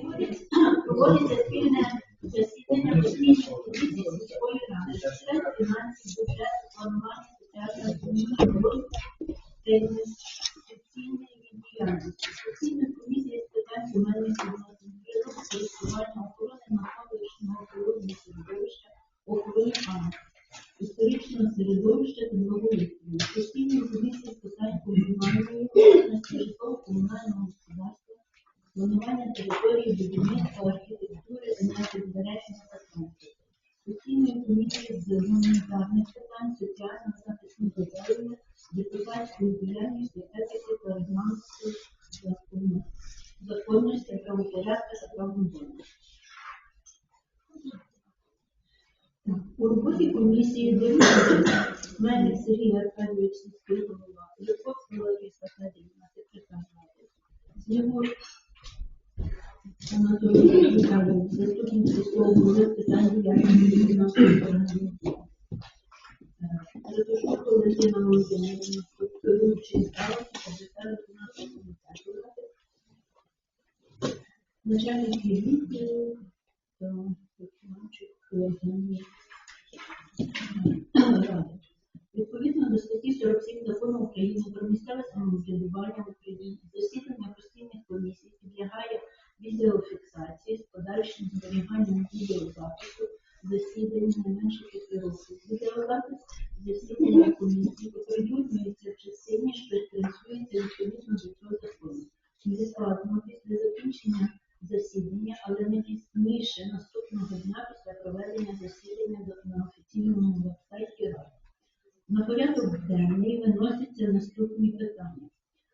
проводиться спільне засідання постійної комісії сільської ради. Серед фінансів, бюджету, планування соціальної економічної та інвестиційної діяльності. Постійної комісії з питань земельних відносин, природи, користування, охорони навколишнього природного середовища, охорони пам'ятки історичного середовища та благоустрою, постійної комісії з питань комунальної власності, житлово-комунального Анатолій Віталійович, заступник сільського голови з питань діяльності фінансової організації. Ратушко Валентина Володимирівна, керуючий старості, секретар виконавчого комітету ради, начальник відділу та виконавчих органів Ради. Відповідно до статті 47 закону України про місцеве самоврядування в Україні, засідання постійних комісій підлягає відеофіксації з подальшим зберіганням відеозапису засідання не менше п'яти років. Відеозапис засідання комісії оприлюднюється в частині, що транслюється відповідно до цього закону. Невідкладно після закінчення засідання, але не пізніше наступного дня після проведення засідання до- на офіційному вебсайті Ради. На порядок денний наступні питання.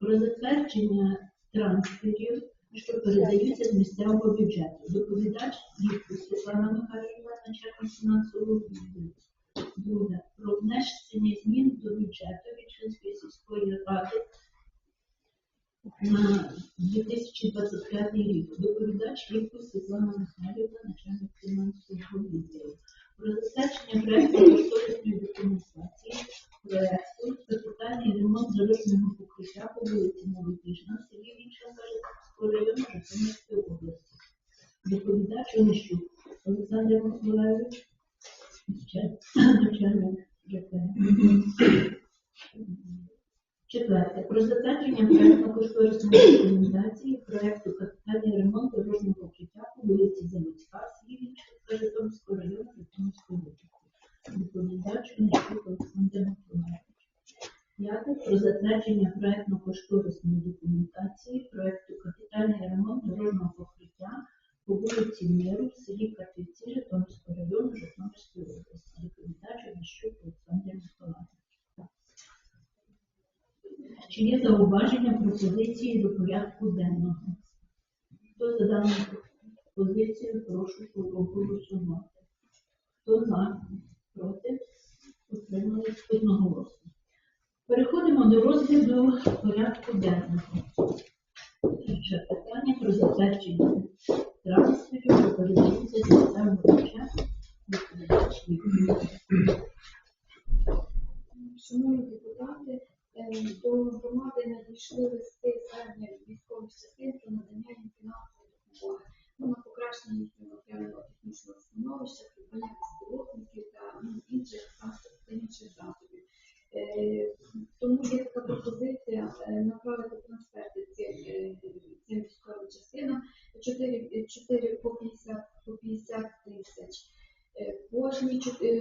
Про затвердження трансферів, що передаються з місцевого бюджету. Доповідач Ліпко Світлана Михайлівна, начальник фінансового відділу. Друге. Про внесення змін до бюджету Вічинської сільської ради на 2025 рік. Доповідач Ліпко Світлана Михайлівна, начальник фінансового відділу. Про забезпечення проекту кошторисної документації проекту капітальний ремонт дорожнього покриття по вулиці Молодіжна селі Вільшанка Житомирського району Житомирської області. Доповідач Онищук Олександр Миколаївич, начальник ЖК. Четверте. Про затвердження проектно-кошторисної документації проекту капітальний ремонт дорожнього покриття по вулиці Заводська, селі Вільшанка Житомирського району Житомирської області. Доповідач Онищук Олександр Миколаївич. П'яте. Про затвердження проектно-кошторисної документації проекту капітальний ремонт дорожнього покриття по вулиці Миру в селі Катівці Житомирського району Житомирської області. Доповідач Онищук Олександр Миколаївич. Чи є зауваження пропозиції до порядку денного? Хто за дану позицію, прошу проголосувати. Хто за, проти, утримались одноголосно. Переходимо до розгляду порядку денного. Перше питання про затвердження трансферів, що передаються з бюджету. Доповідач Шановні депутати, е, до громади надійшли листи звернення військових частин про надання їм фінансової допомоги ну, на покращення їхнього матеріального технічного становища, придбання безпілотників та ну, інших транспорт- та направити трансферти цим, е, військовим частинам 4, 4 по 50 по 50 тисяч. Е, Кожні чот- е,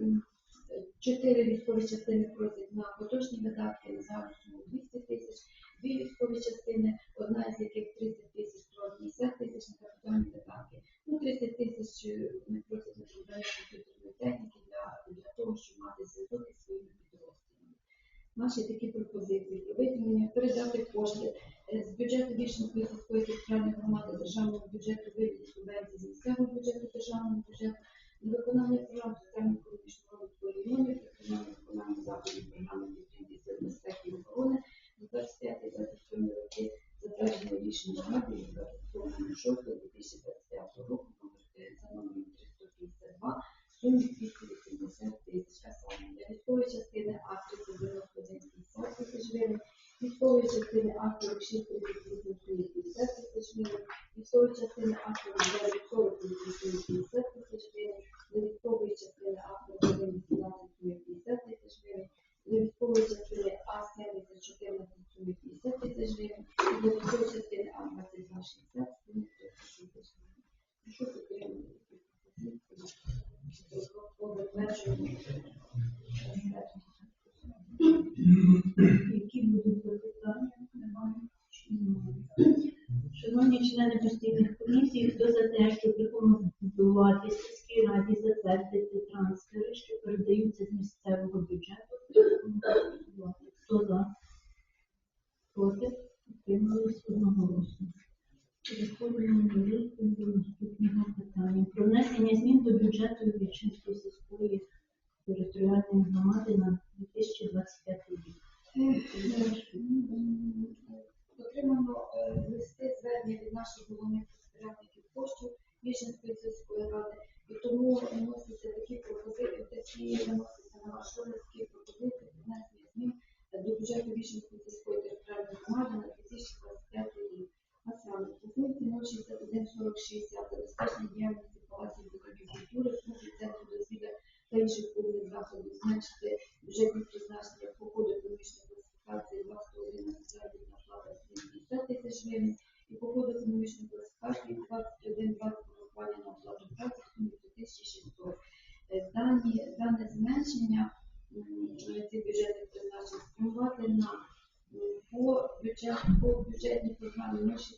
м, Чотири військові частини просять на поточні видатки на загальну суму 200 тисяч, дві військові частини, одна з яких 30 тисяч, друга 50 тисяч на капітальні видатки. Ну, 30 тисяч е, вони просять на комп'ютерної техніки для, для того, щоб мати зв'язок із своїми. Наші такі пропозиції про виділення, передати кошти е, з бюджету Вішенської сільської територіальної громади державного бюджету вивід субвенції з місцевого бюджету державного бюджету на виконання програм соціально-економічного розвитку регіонів, виконання виконання заходів програми підтримки сил безпеки і оборони на 25-27 роки, затвердження рішення ради від 27.06.2025 року номер, е, за номером 352 в сумі територіальних громадин wspólne dwa sobie znaczki, żeby to znaczne pochody publiczne to pracy, dwa wtóry na sprawie w tym istoty też wiemy. I pochody publiczne to jest każdy dwa jeden dwa porozmawiania w tym wypowiedzi się to e, dane, dane zmęczenia tych mm, budżetów to znaczy wpływa na mm, po budżetu, po budżetu musi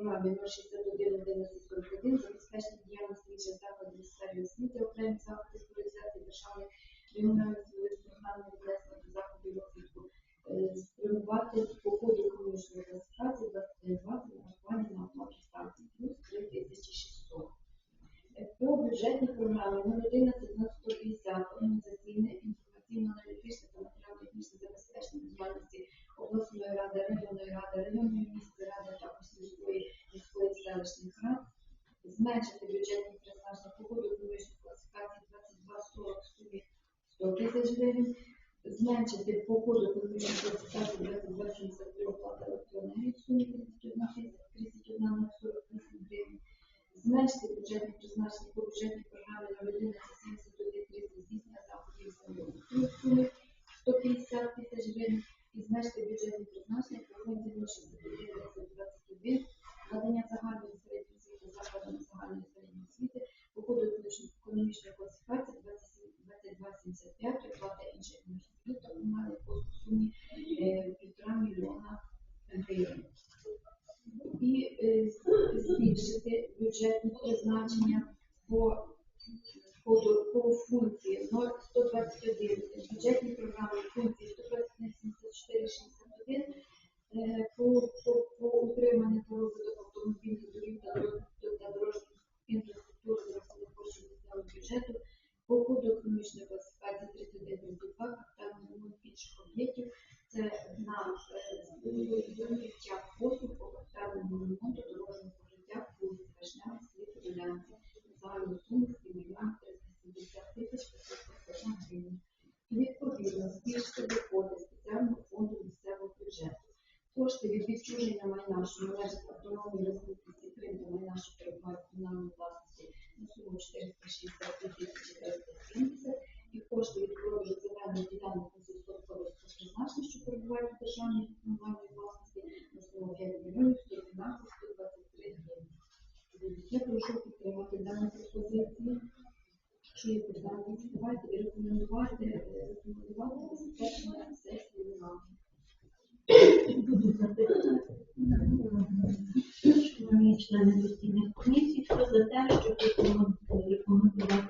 програмі 061 1141 селищний рад, зменшити бюджетні призначення погоду в економічної класифікації 2240 в сумі 100 тисяч гривень, зменшити погоду економічної класифікації 2273 оплата Німецької автономної республіки Крим, до нашу передбачення власності. На суму 460 тисяч члени постійних комісій, що за те, щоб рекомендувати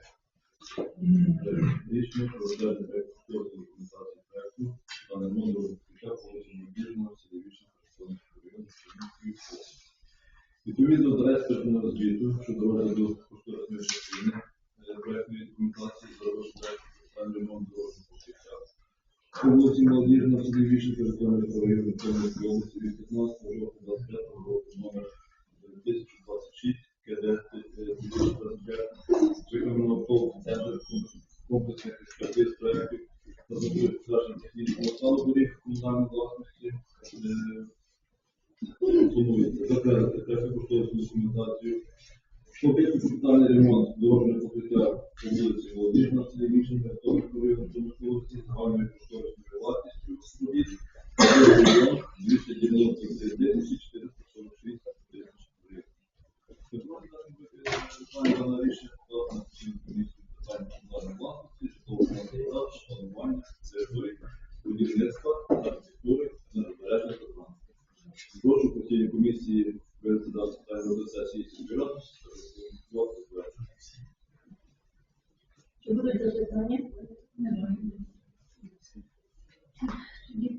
області молодіжна судовіша територія району Тернопільської області від 15 жовтня 25 року номер 1026 КД 1025 виконано по центр комплексних експертиз проєктів та забудові государственного технічного власності е, планується затвердити капітальний ремонт дорожнього покриття по вулиці Володимирна, Селівічна, Тернопільського району Тернопільської області загальної кошторисної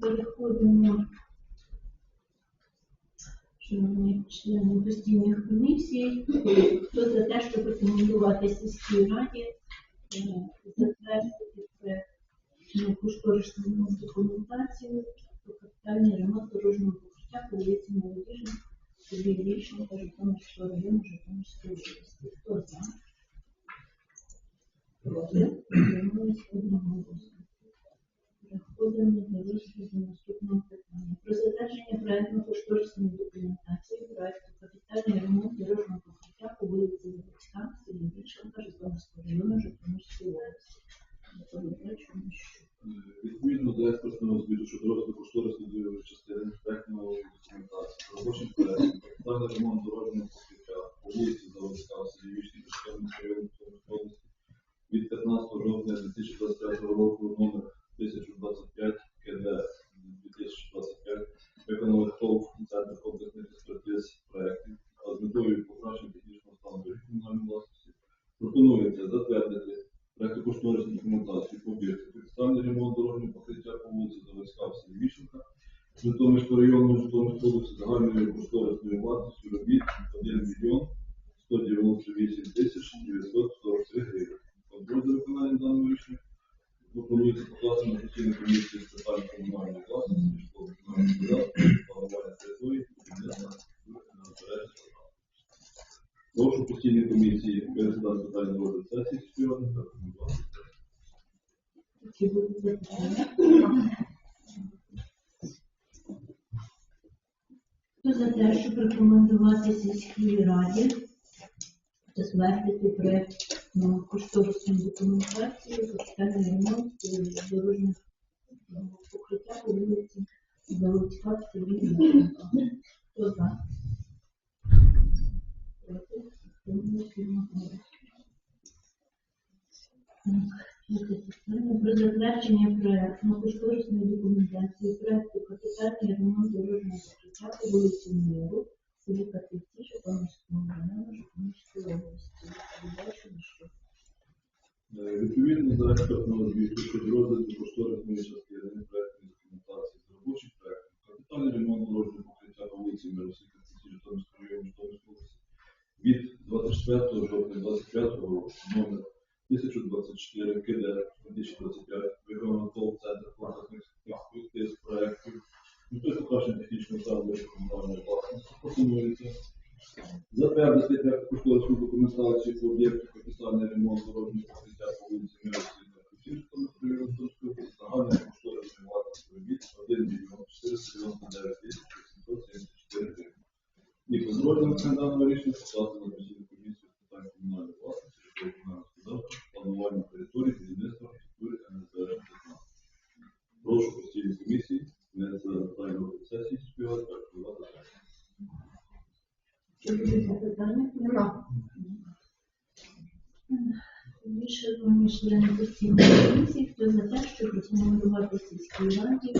переходимо, шановні члени постійних комісій, хто за те, щоб рекомендувати сільській раді, е, затвердити проєктну кошторисну документацію про капітальний ремонт дорожнього покриття по вулиці молодіжі собі річного та Житомирського району Житомирської області. Хто за? Проти? Одного голосу поданих вирішити за наступного питання. Про затвердження проєктно-кошторисної документації проєкту капітальний ремонт дорожнього власне засідання комісії з питань комунальної власності, житлово-комунального порядку, планування території, будівництва інтересу. Прошу постійної комісії передати питання до сесії співати та комунальної Хто за те, щоб рекомендувати сільській раді затвердити проєкт кошторисної документації капітальний ремонт дорожніх покриття по вулиці Залучка в селі Мельника. Хто за? Проти? Про затвердження проєктно кошторисної документації проєкту капітальний ремонт дорожнього покриття по вулиці Мельника. року номер 1024 КД. Хто за те, щоб рекомендувати сільській раді